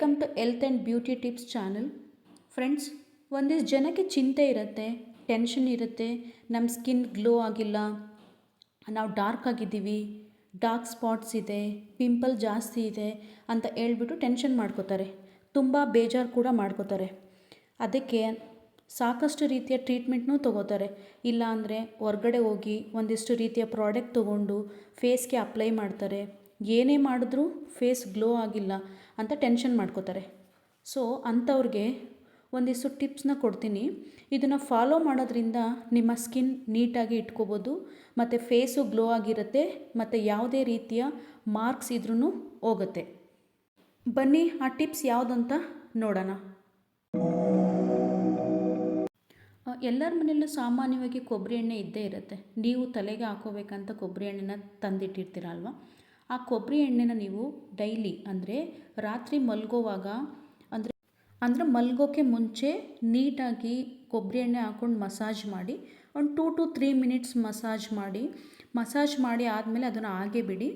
Welcome to health and beauty tips channel friends ಒಂದಿಷ್ಟು ಜನಕ್ಕೆ ಚಿಂತೆ ಇರುತ್ತೆ ಟೆನ್ಷನ್ ಇರುತ್ತೆ ನಮ್ಮ ಸ್ಕಿನ್ ಗ್ಲೋ ಆಗಿಲ್ಲ, ನಾವು ಡಾರ್ಕ್ ಆಗಿದ್ದೀವಿ ಡಾರ್ಕ್ ಸ್ಪಾಟ್ಸ್ ಇದೆ ಪಿಂಪಲ್ ಜಾಸ್ತಿ ಇದೆ ಅಂತ ಹೇಳ್ಬಿಟ್ಟು ಟೆನ್ಷನ್ ಮಾಡ್ಕೋತಾರೆ. ತುಂಬ ಬೇಜಾರು ಕೂಡ ಮಾಡ್ಕೋತಾರೆ. ಅದಕ್ಕೆ ಸಾಕಷ್ಟು ರೀತಿಯ ಟ್ರೀಟ್ಮೆಂಟ್ನೂ ತೊಗೋತಾರೆ. ಇಲ್ಲಾಂದರೆ ಹೊರ್ಗಡೆ ಹೋಗಿ ಒಂದಿಷ್ಟು ರೀತಿಯ ಪ್ರಾಡಕ್ಟ್ ತೊಗೊಂಡು ಫೇಸ್ಗೆ ಅಪ್ಲೈ ಮಾಡ್ತಾರೆ. ಏನೇ ಮಾಡಿದ್ರೂ ಫೇಸ್ ಗ್ಲೋ ಆಗಿಲ್ಲ ಅಂತ ಟೆನ್ಷನ್ ಮಾಡ್ಕೋತಾರೆ. ಸೊ, ಅಂಥವ್ರಿಗೆ ಒಂದಿಷ್ಟು ಟಿಪ್ಸ್ನ ಕೊಡ್ತೀನಿ. ಇದನ್ನು ಫಾಲೋ ಮಾಡೋದ್ರಿಂದ ನಿಮ್ಮ ಸ್ಕಿನ್ ನೀಟಾಗಿ ಇಟ್ಕೋಬೋದು, ಮತ್ತು ಫೇಸು ಗ್ಲೋ ಆಗಿರುತ್ತೆ, ಮತ್ತು ಯಾವುದೇ ರೀತಿಯ ಮಾರ್ಕ್ಸ್ ಇದ್ರೂ ಹೋಗುತ್ತೆ. ಬನ್ನಿ, ಆ ಟಿಪ್ಸ್ ಯಾವುದಂತ ನೋಡೋಣ. ಎಲ್ಲರ ಮನೆಯಲ್ಲೂ ಸಾಮಾನ್ಯವಾಗಿ ಕೊಬ್ಬರಿ ಎಣ್ಣೆ ಇದ್ದೇ ಇರುತ್ತೆ. ನೀವು ತಲೆಗೆ ಹಾಕೋಬೇಕಂತ ಕೊಬ್ಬರಿ ಎಣ್ಣೆನ ತಂದಿಟ್ಟಿರ್ತೀರ ಅಲ್ವಾ? ಆ ಕೊಬ್ಬರಿ ಎಣ್ಣೆನ ನೀವು ಡೈಲಿ ಅಂದರೆ ರಾತ್ರಿ ಮಲ್ಗೋವಾಗ ಅಂದರೆ ಅಂದರೆ ಮಲ್ಗೋಕ್ಕೆ ಮುಂಚೆ ನೀಟಾಗಿ ಕೊಬ್ಬರಿ ಎಣ್ಣೆ ಹಾಕ್ಕೊಂಡು ಮಸಾಜ್ ಮಾಡಿ ಒಂದು two to three minutes massage ಮಾಡಿ ಮಸಾಜ್ ಮಾಡಿ ಆದಮೇಲೆ ಅದನ್ನು ಹಾಗೆ ಬಿಡಿ.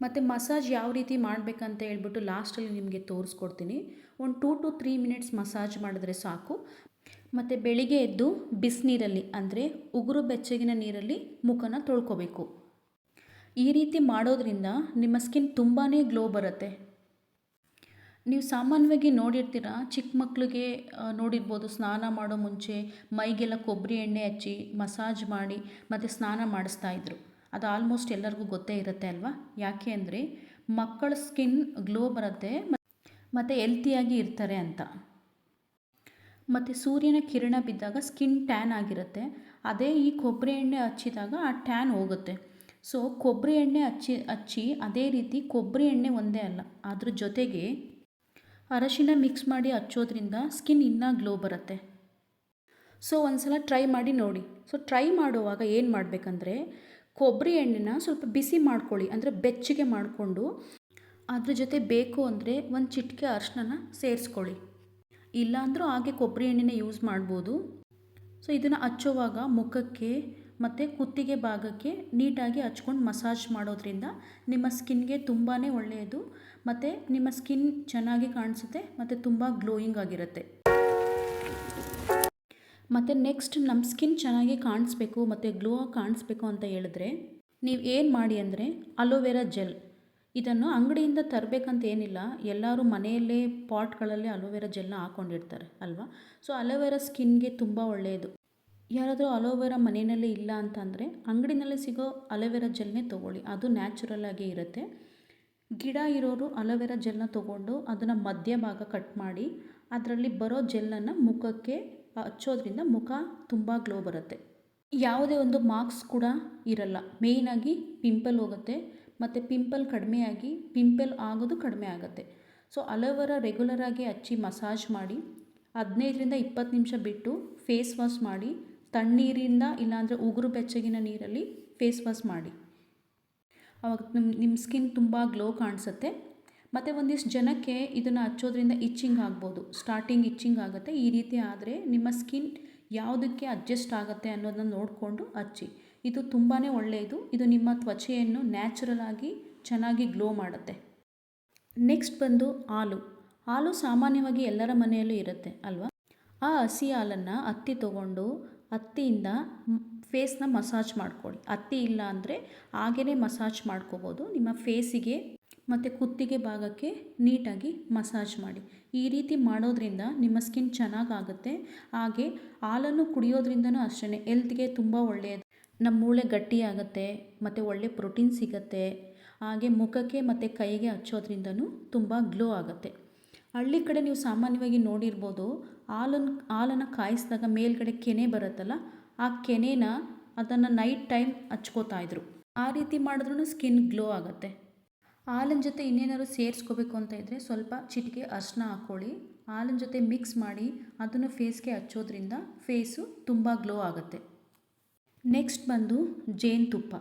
ಮತ್ತು ಮಸಾಜ್ ಯಾವ ರೀತಿ ಮಾಡಬೇಕಂತ ಹೇಳ್ಬಿಟ್ಟು ಲಾಸ್ಟಲ್ಲಿ ನಿಮಗೆ ತೋರಿಸ್ಕೊಡ್ತೀನಿ. ಒಂದು two to three minutes massage ಮಾಡಿದ್ರೆ ಸಾಕು. ಮತ್ತು ಬೆಳಿಗ್ಗೆ ಎದ್ದು ಬಿಸಿನೀರಲ್ಲಿ ಅಂದರೆ ಉಗುರು ಬೆಚ್ಚಗಿನ ನೀರಲ್ಲಿ ಮುಖನ ತೊಳ್ಕೊಬೇಕು. ಈ ರೀತಿ ಮಾಡೋದ್ರಿಂದ ನಿಮ್ಮ ಸ್ಕಿನ್ ತುಂಬಾ ಗ್ಲೋ ಬರುತ್ತೆ. ನೀವು ಸಾಮಾನ್ಯವಾಗಿ ನೋಡಿರ್ತೀರ, ಚಿಕ್ಕ ಮಕ್ಕಳಿಗೆ ನೋಡಿರ್ಬೋದು, ಸ್ನಾನ ಮಾಡೋ ಮುಂಚೆ ಮೈಗೆಲ್ಲ ಕೊಬ್ಬರಿ ಎಣ್ಣೆ ಹಚ್ಚಿ ಮಸಾಜ್ ಮಾಡಿ ಮತ್ತು ಸ್ನಾನ ಮಾಡಿಸ್ತಾ ಇದ್ರು. ಅದು ಆಲ್ಮೋಸ್ಟ್ ಎಲ್ಲರಿಗೂ ಗೊತ್ತೇ ಇರುತ್ತೆ ಅಲ್ವಾ? ಯಾಕೆ ಅಂದರೆ ಮಕ್ಕಳ ಸ್ಕಿನ್ ಗ್ಲೋ ಬರುತ್ತೆ ಮತ್ತು ಹೆಲ್ತಿಯಾಗಿ ಇರ್ತಾರೆ ಅಂತ. ಮತ್ತು ಸೂರ್ಯನ ಕಿರಣ ಬಿದ್ದಾಗ ಸ್ಕಿನ್ ಟ್ಯಾನ್ ಆಗಿರುತ್ತೆ. ಅದೇ ಈ ಕೊಬ್ಬರಿ ಎಣ್ಣೆ ಹಚ್ಚಿದಾಗ ಆ ಟ್ಯಾನ್ ಹೋಗುತ್ತೆ. ಸೊ ಕೊಬ್ಬರಿ ಎಣ್ಣೆ ಹಚ್ಚಿ ಹಚ್ಚಿ ಅದೇ ರೀತಿ ಕೊಬ್ಬರಿ ಎಣ್ಣೆ ಒಂದೇ ಅಲ್ಲ. ಅದ್ರ ಜೊತೆಗೆ ಅರಶಿನ ಮಿಕ್ಸ್ ಮಾಡಿ ಹಚ್ಚೋದ್ರಿಂದ ಸ್ಕಿನ್ ಇನ್ನೂ ಗ್ಲೋ ಬರುತ್ತೆ. ಸೊ ಒಂದ್ಸಲ ಟ್ರೈ ಮಾಡಿ ನೋಡಿ. ಸೊ ಟ್ರೈ ಮಾಡುವಾಗ ಏನು ಮಾಡಬೇಕಂದ್ರೆ ಕೊಬ್ಬರಿ ಎಣ್ಣೆನ ಸ್ವಲ್ಪ ಬಿಸಿ ಮಾಡ್ಕೊಳ್ಳಿ. ಅಂದರೆ ಬೆಚ್ಚಗೆ ಮಾಡಿಕೊಂಡು ಅದ್ರ ಜೊತೆ ಬೇಕು ಅಂದರೆ ಒಂದು ಚಿಟಿಕೆ ಅರ್ಶನನ ಸೇರಿಸ್ಕೊಳ್ಳಿ. ಇಲ್ಲಾಂದರೂ ಹಾಗೆ ಕೊಬ್ಬರಿ ಎಣ್ಣೆನ ಯೂಸ್ ಮಾಡ್ಬೋದು. ಸೊ ಇದನ್ನು ಹಚ್ಚೋವಾಗ ಮುಖಕ್ಕೆ ಮತ್ತು ಕುತ್ತಿಗೆ ಭಾಗಕ್ಕೆ ನೀಟಾಗಿ ಹಚ್ಕೊಂಡು ಮಸಾಜ್ ಮಾಡೋದ್ರಿಂದ ನಿಮ್ಮ ಸ್ಕಿನ್ಗೆ ತುಂಬಾ ಒಳ್ಳೆಯದು. ಮತ್ತು ನಿಮ್ಮ ಸ್ಕಿನ್ ಚೆನ್ನಾಗಿ ಕಾಣಿಸುತ್ತೆ, ಮತ್ತು ತುಂಬ ಗ್ಲೋಯಿಂಗ್ ಆಗಿರುತ್ತೆ. ಮತ್ತು ನೆಕ್ಸ್ಟ್ ನಮ್ಮ ಸ್ಕಿನ್ ಚೆನ್ನಾಗಿ ಕಾಣಿಸ್ಬೇಕು, ಮತ್ತು ಗ್ಲೋ ಆಗಿ ಕಾಣಿಸ್ಬೇಕು ಅಂತ ಹೇಳಿದ್ರೆ ನೀವು ಏನು ಮಾಡಿ ಅಂದರೆ ಅಲೋವೆರಾ ಜೆಲ್. ಇದನ್ನು ಅಂಗಡಿಯಿಂದ ತರಬೇಕಂತ ಏನಿಲ್ಲ, ಎಲ್ಲರೂ ಮನೆಯಲ್ಲೇ ಪಾಟ್ಗಳಲ್ಲಿ ಅಲೋವೆರಾ ಜೆಲ್ನ ಹಾಕ್ಕೊಂಡಿರ್ತಾರೆ ಅಲ್ವಾ? ಸೊ ಅಲೋವೆರಾ ಸ್ಕಿನ್ಗೆ ತುಂಬ ಒಳ್ಳೆಯದು. ಯಾರಾದರೂ ಅಲೋವೆರಾ ಮನೆಯಲ್ಲೇ ಇಲ್ಲ ಅಂತಂದರೆ ಅಂಗಡಿನಲ್ಲಿ ಸಿಗೋ ಅಲೋವೆರಾ ಜೆಲ್ನೇ ತೊಗೊಳ್ಳಿ. ಅದು ನ್ಯಾಚುರಲ್ ಆಗಿ ಇರುತ್ತೆ. ಗಿಡ ಇರೋರು ಅಲೋವೆರಾ ಜೆಲ್ನ ತೊಗೊಂಡು ಅದನ್ನು ಮಧ್ಯ ಭಾಗ ಕಟ್ ಮಾಡಿ, ಅದರಲ್ಲಿ ಬರೋ ಜೆಲ್ಲನ್ನು ಮುಖಕ್ಕೆ ಹಚ್ಚೋದ್ರಿಂದ ಮುಖ ತುಂಬ ಗ್ಲೋ ಬರುತ್ತೆ. ಯಾವುದೇ ಒಂದು ಮಾರ್ಕ್ಸ್ ಕೂಡ ಇರಲ್ಲ. ಮೇಯ್ನಾಗಿ ಪಿಂಪಲ್ ಹೋಗುತ್ತೆ, ಮತ್ತು ಪಿಂಪಲ್ ಕಡಿಮೆಯಾಗಿ ಪಿಂಪಲ್ ಆಗೋದು ಕಡಿಮೆ ಆಗುತ್ತೆ. ಸೊ ಅಲೋವೆರಾ ರೆಗ್ಯುಲರಾಗಿ ಹಚ್ಚಿ ಮಸಾಜ್ ಮಾಡಿ, ಹದಿನೈದರಿಂದ ಇಪ್ಪತ್ತು ನಿಮಿಷ ಬಿಟ್ಟು ಫೇಸ್ ವಾಶ್ ಮಾಡಿ ತಣ್ಣೀರಿಂದ ಇಲ್ಲಾಂದರೆ ಉಗುರು ಬೆಚ್ಚಗಿನ ನೀರಲ್ಲಿ ಫೇಸ್ ವಾಶ್ ಮಾಡಿ. ಅವಾಗ ನಿಮ್ಮ ನಿಮ್ಮ ಸ್ಕಿನ್ ತುಂಬ ಗ್ಲೋ ಕಾಣಿಸುತ್ತೆ. ಮತ್ತು ಒಂದಿಷ್ಟು ಜನಕ್ಕೆ ಇದನ್ನು ಹಚ್ಚೋದ್ರಿಂದ ಇಚ್ಚಿಂಗ್ ಆಗ್ಬೋದು. ಸ್ಟಾರ್ಟಿಂಗ್ ಇಚ್ಚಿಂಗ್ ಆಗುತ್ತೆ. ಈ ರೀತಿ ಆದರೆ ನಿಮ್ಮ ಸ್ಕಿನ್ ಯಾವುದಕ್ಕೆ ಅಡ್ಜಸ್ಟ್ ಆಗುತ್ತೆ ಅನ್ನೋದನ್ನ ನೋಡಿಕೊಂಡು ಹಚ್ಚಿ. ಇದು ತುಂಬಾ ಒಳ್ಳೆಯದು. ಇದು ನಿಮ್ಮ ತ್ವಚೆಯನ್ನು ನ್ಯಾಚುರಲ್ ಆಗಿ ಚೆನ್ನಾಗಿ ಗ್ಲೋ ಮಾಡುತ್ತೆ. ನೆಕ್ಸ್ಟ್ ಬಂದು ಹಾಲು. ಹಾಲು ಸಾಮಾನ್ಯವಾಗಿ ಎಲ್ಲರ ಮನೆಯಲ್ಲೂ ಇರುತ್ತೆ, ಅಲ್ವಾ? ಆ ಹಸಿ ಹಾಲನ್ನು ಹತ್ತಿ ತಗೊಂಡು ಹತ್ತಿಯಿಂದ ಫೇಸ್ನ ಮಸಾಜ್ ಮಾಡ್ಕೊಳ್ಳಿ. ಹತ್ತಿ ಇಲ್ಲ ಅಂದರೆ ಹಾಗೇ ಮಸಾಜ್ ಮಾಡ್ಕೋಬೋದು. ನಿಮ್ಮ ಫೇಸಿಗೆ ಮತ್ತು ಕುತ್ತಿಗೆ ಭಾಗಕ್ಕೆ ನೀಟಾಗಿ ಮಸಾಜ್ ಮಾಡಿ. ಈ ರೀತಿ ಮಾಡೋದ್ರಿಂದ ನಿಮ್ಮ ಸ್ಕಿನ್ ಚೆನ್ನಾಗಾಗುತ್ತೆ. ಹಾಗೆ ಹಾಲನ್ನು ಕುಡಿಯೋದ್ರಿಂದನೂ ಅಷ್ಟೇ ಹೆಲ್ತ್ಗೆ ತುಂಬ ಒಳ್ಳೆಯದು ನಮ್ಮ ಮೂಳೆ ಗಟ್ಟಿಯಾಗುತ್ತೆ, ಮತ್ತು ಒಳ್ಳೆ ಪ್ರೋಟೀನ್ ಸಿಗುತ್ತೆ. ಹಾಗೆ ಮುಖಕ್ಕೆ ಮತ್ತು ಕೈಗೆ ಹಚ್ಚೋದ್ರಿಂದನೂ ತುಂಬ ಗ್ಲೋ ಆಗುತ್ತೆ. ಹಳ್ಳಿ ಕಡೆ ನೀವು ಸಾಮಾನ್ಯವಾಗಿ ನೋಡಿರ್ಬೋದು ಹಾಲನ್ನು ಹಾಲನ್ನು ಕಾಯಿಸಿದಾಗ ಮೇಲ್ಗಡೆ ಕೆನೆ ಬರುತ್ತಲ್ಲ, ಆ ಕೆನೆನ ಅದನ್ನು ನೈಟ್ ಟೈಮ್ ಹಚ್ಕೋತಾ ಇದ್ರು. ಆ ರೀತಿ ಮಾಡಿದ್ರೂ ಸ್ಕಿನ್ ಗ್ಲೋ ಆಗುತ್ತೆ. ಹಾಲಿನ ಜೊತೆ ಇನ್ನೇನಾದ್ರು ಸೇರಿಸ್ಕೋಬೇಕು ಅಂತ ಇದ್ದರೆ ಸ್ವಲ್ಪ ಚಿಟಿಕೆ ಅರ್ಶನ ಹಾಕ್ಕೊಳ್ಳಿ ಹಾಲಿನ ಜೊತೆ ಮಿಕ್ಸ್ ಮಾಡಿ ಅದನ್ನು ಫೇಸ್ಗೆ ಹಚ್ಚೋದ್ರಿಂದ ಫೇಸು ತುಂಬ ಗ್ಲೋ ಆಗುತ್ತೆ. ನೆಕ್ಸ್ಟ್ ಬಂದು ಜೇನುತುಪ್ಪ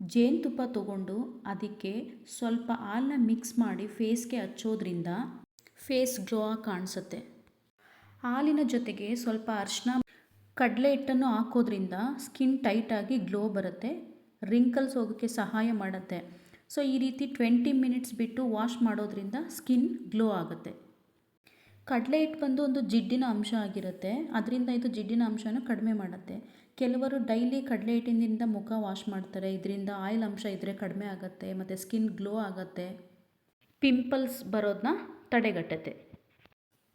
ಜೇನುತುಪ್ಪ ತಗೊಂಡು ಅದಕ್ಕೆ ಸ್ವಲ್ಪ ಹಾಲನ್ನ ಮಿಕ್ಸ್ ಮಾಡಿ ಫೇಸ್ಗೆ ಹಚ್ಚೋದ್ರಿಂದ ಫೇಸ್ ಗ್ಲೋ ಆಗಿ ಕಾಣಿಸುತ್ತೆ. ಹಾಲಿನ ಜೊತೆಗೆ ಸ್ವಲ್ಪ ಅರಿಶಿನ ಕಡಲೆ ಹಿಟ್ಟನ್ನು ಹಾಕೋದ್ರಿಂದ ಸ್ಕಿನ್ ಟೈಟಾಗಿ ಗ್ಲೋ ಬರುತ್ತೆ ರಿಂಕಲ್ಸ್ ಹೋಗೋಕ್ಕೆ ಸಹಾಯ ಮಾಡುತ್ತೆ. ಸೊ ಈ ರೀತಿ ಟ್ವೆಂಟಿ ಮಿನಿಟ್ಸ್ ಬಿಟ್ಟು ವಾಶ್ ಮಾಡೋದ್ರಿಂದ ಸ್ಕಿನ್ ಗ್ಲೋ ಆಗುತ್ತೆ. ಕಡಲೆ ಹಿಟ್ಟು ಬಂದು ಒಂದು ಜಿಡ್ಡಿನ ಅಂಶ ಆಗಿರುತ್ತೆ. ಅದರಿಂದ ಇದು ಜಿಡ್ಡಿನ ಅಂಶನ ಕಡಿಮೆ ಮಾಡುತ್ತೆ. ಕೆಲವರು ಡೈಲಿ ಕಡಲೆ ಹಿಟ್ಟಿನಿಂದ ಮುಖ ವಾಶ್ ಮಾಡ್ತಾರೆ. ಇದರಿಂದ ಆಯಿಲ್ ಅಂಶ ಇದ್ದರೆ ಕಡಿಮೆ ಆಗುತ್ತೆ, ಮತ್ತು ಸ್ಕಿನ್ ಗ್ಲೋ ಆಗುತ್ತೆ. ಪಿಂಪಲ್ಸ್ ಬರೋದನ್ನ ತಡೆಗಟ್ಟುತ್ತೆ.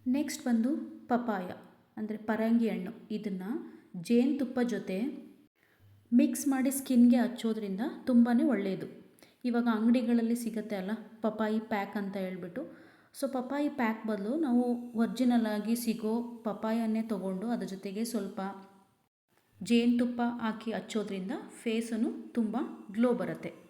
ನೆಕ್ಸ್ಟ್ ಬಂದು ಪಪಾಯ ಅಂದರೆ ಪರಂಗಿ ಹಣ್ಣು. ಇದನ್ನು ಜೇನುತುಪ್ಪ ಜೊತೆ ಮಿಕ್ಸ್ ಮಾಡಿ ಸ್ಕಿನ್ಗೆ ಹಚ್ಚೋದ್ರಿಂದ ತುಂಬಾ ಒಳ್ಳೆಯದು ಇವಾಗ ಅಂಗಡಿಗಳಲ್ಲಿ ಸಿಗುತ್ತೆ ಅಲ್ಲ ಪಪಾಯಿ ಪ್ಯಾಕ್ ಅಂತ ಹೇಳ್ಬಿಟ್ಟು. ಸೊ ಪಪಾಯಿ ಪ್ಯಾಕ್ ಬದಲು ನಾವು ಒರ್ಜಿನಲ್ ಆಗಿ ಸಿಗೋ ಪಪಾಯನ್ನೇ ತೊಗೊಂಡು ಅದರ ಜೊತೆಗೆ ಸ್ವಲ್ಪ ಜೇನುತುಪ್ಪ ಹಾಕಿ ಹಚ್ಚೋದ್ರಿಂದ ಫೇಸನ್ನು ತುಂಬ ಗ್ಲೋ ಬರುತ್ತೆ.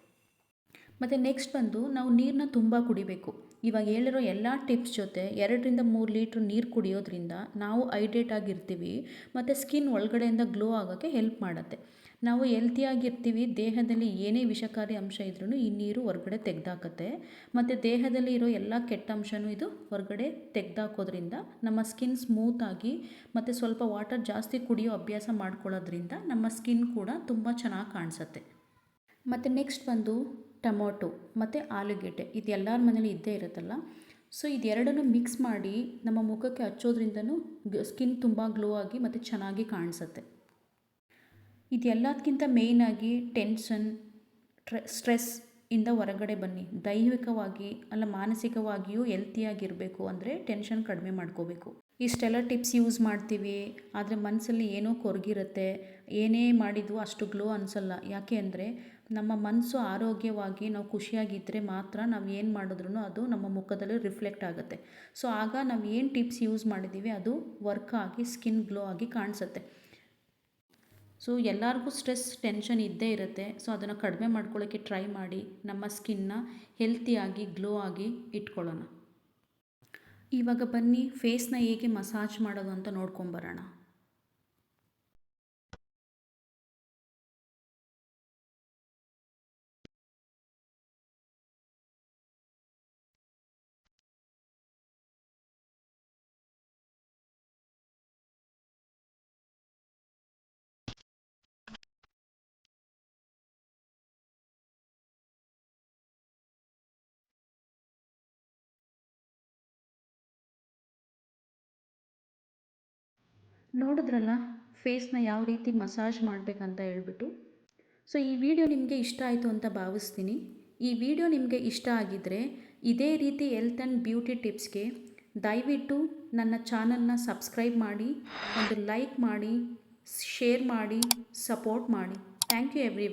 ಮತ್ತು ನೆಕ್ಸ್ಟ್ ಬಂದು ನಾವು ನೀರನ್ನ ತುಂಬ ಕುಡಿಬೇಕು. ಇವಾಗ ಹೇಳಿರೋ ಎಲ್ಲ ಟಿಪ್ಸ್ ಜೊತೆ ಎರಡರಿಂದ ಮೂರು ಲೀಟ್ರ್ ನೀರು ಕುಡಿಯೋದ್ರಿಂದ ನಾವು ಹೈಡ್ರೇಟ್ ಆಗಿರ್ತೀವಿ, ಮತ್ತು ಸ್ಕಿನ್ ಒಳಗಡೆಯಿಂದ ಗ್ಲೋ ಆಗೋಕ್ಕೆ ಹೆಲ್ಪ್ ಮಾಡುತ್ತೆ. ನಾವು ಹೆಲ್ತಿಯಾಗಿರ್ತೀವಿ ದೇಹದಲ್ಲಿ ಏನೇ ವಿಷಕಾರಿ ಅಂಶ ಇದ್ರೂ ಈ ನೀರು ಹೊರಗಡೆ ತೆಗೆದಾಕತ್ತೆ. ಮತ್ತು ದೇಹದಲ್ಲಿ ಇರೋ ಎಲ್ಲ ಕೆಟ್ಟ ಅಂಶನೂ ಇದು ಹೊರಗಡೆ ತೆಗೆದಾಕೋದ್ರಿಂದ ನಮ್ಮ ಸ್ಕಿನ್ ಸ್ಮೂತಾಗಿ ಮತ್ತು ಸ್ವಲ್ಪ ವಾಟರ್ ಜಾಸ್ತಿ ಕುಡಿಯೋ ಅಭ್ಯಾಸ ಮಾಡ್ಕೊಳ್ಳೋದ್ರಿಂದ ನಮ್ಮ ಸ್ಕಿನ್ ಕೂಡ ತುಂಬ ಚೆನ್ನಾಗಿ ಕಾಣಿಸುತ್ತೆ. ಮತ್ತು ನೆಕ್ಸ್ಟ್ ಬಂದು ಟೊಮೊಟೊ ಮತ್ತು ಆಲೂಗೆಡ್ಡೆ ಇದು ಎಲ್ಲರ ಮನೇಲಿ ಇದ್ದೇ ಇರುತ್ತಲ್ಲ? ಸೊ ಇದೆರಡನ್ನು ಮಿಕ್ಸ್ ಮಾಡಿ ನಮ್ಮ ಮುಖಕ್ಕೆ ಹಚ್ಚೋದ್ರಿಂದನೂ ಸ್ಕಿನ್ ತುಂಬ ಗ್ಲೋ ಆಗಿ ಮತ್ತು ಚೆನ್ನಾಗಿ ಕಾಣಿಸುತ್ತೆ. ಇದೆಲ್ಲದಕ್ಕಿಂತ ಮೇಯ್ನಾಗಿ ಟೆನ್ಷನ್ ಟ್ರೆ ಸ್ಟ್ರೆಸ್ ಇಂದ ಹೊರಗಡೆ ಬನ್ನಿ. ದೈಹಿಕವಾಗಿ ಅಲ್ಲ ಮಾನಸಿಕವಾಗಿಯೂ ಹೆಲ್ತಿಯಾಗಿರಬೇಕು ಅಂದರೆ ಟೆನ್ಷನ್ ಕಡಿಮೆ ಮಾಡ್ಕೋಬೇಕು. ಇಷ್ಟೆಲ್ಲ ಟಿಪ್ಸ್ ಯೂಸ್ ಮಾಡ್ತೀವಿ, ಆದರೆ ಮನಸ್ಸಲ್ಲಿ ಏನೋ ಕೊರಗಿರುತ್ತೆ, ಏನೇ ಮಾಡಿದ್ವು ಅಷ್ಟು ಗ್ಲೋ ಅನಿಸಲ್ಲ. ಯಾಕೆ ಅಂದರೆ ನಮ್ಮ ಮನಸ್ಸು ಆರೋಗ್ಯವಾಗಿ ನಾವು ಖುಷಿಯಾಗಿದ್ದರೆ ಮಾತ್ರ ನಾವು ಏನು ಮಾಡಿದ್ರೂ ಅದು ನಮ್ಮ ಮುಖದಲ್ಲಿ ರಿಫ್ಲೆಕ್ಟ್ ಆಗುತ್ತೆ. ಸೊ, ಆಗ ನಾವು ಏನು ಟಿಪ್ಸ್ ಯೂಸ್ ಮಾಡಿದ್ದೀವಿ ಅದು ವರ್ಕ್ ಆಗಿ, ಸ್ಕಿನ್ ಗ್ಲೋ ಆಗಿ ಕಾಣಿಸುತ್ತೆ. ಸೊ, ಎಲ್ಲರಿಗೂ ಸ್ಟ್ರೆಸ್ ಟೆನ್ಷನ್ ಇದ್ದೇ ಇರುತ್ತೆ. ಸೊ, ಅದನ್ನು ಕಡಿಮೆ ಮಾಡ್ಕೊಳ್ಳೋಕ್ಕೆ ಟ್ರೈ ಮಾಡಿ, ನಮ್ಮ ಸ್ಕಿನ್ನ ಹೆಲ್ತಿಯಾಗಿ ಗ್ಲೋ ಆಗಿ ಇಟ್ಕೊಳ್ಳೋಣ. ಇವಾಗ ಬನ್ನಿ, ಫೇಸ್ನ ಹೇಗೆ ಮಸಾಜ್ ಮಾಡೋದು ಅಂತ ನೋಡ್ಕೊಂಬರೋಣ ನೋಡಿದ್ರಲ್ಲ ಫೇಸ್ನ ಯಾವ ರೀತಿ ಮಸಾಜ್ ಮಾಡಬೇಕಂತ ಹೇಳ್ಬಿಟ್ಟು. ಸೊ ಈ ವಿಡಿಯೋ ನಿಮಗೆ ಇಷ್ಟ ಆಯಿತು ಅಂತ ಭಾವಿಸ್ತೀನಿ. ಈ ವಿಡಿಯೋ ನಿಮಗೆ ಇಷ್ಟ ಆಗಿದ್ದರೆ ಇದೇ ರೀತಿ ಹೆಲ್ತ್ ಆ್ಯಂಡ್ ಬ್ಯೂಟಿ ಟಿಪ್ಸ್ಗೆ ದಯವಿಟ್ಟು ನನ್ನ ಚಾನಲ್ನ ಸಬ್ಸ್ಕ್ರೈಬ್ ಮಾಡಿ, ಒಂದು ಲೈಕ್ ಮಾಡಿ ಶೇರ್ ಮಾಡಿ ಸಪೋರ್ಟ್ ಮಾಡಿ. Thank you every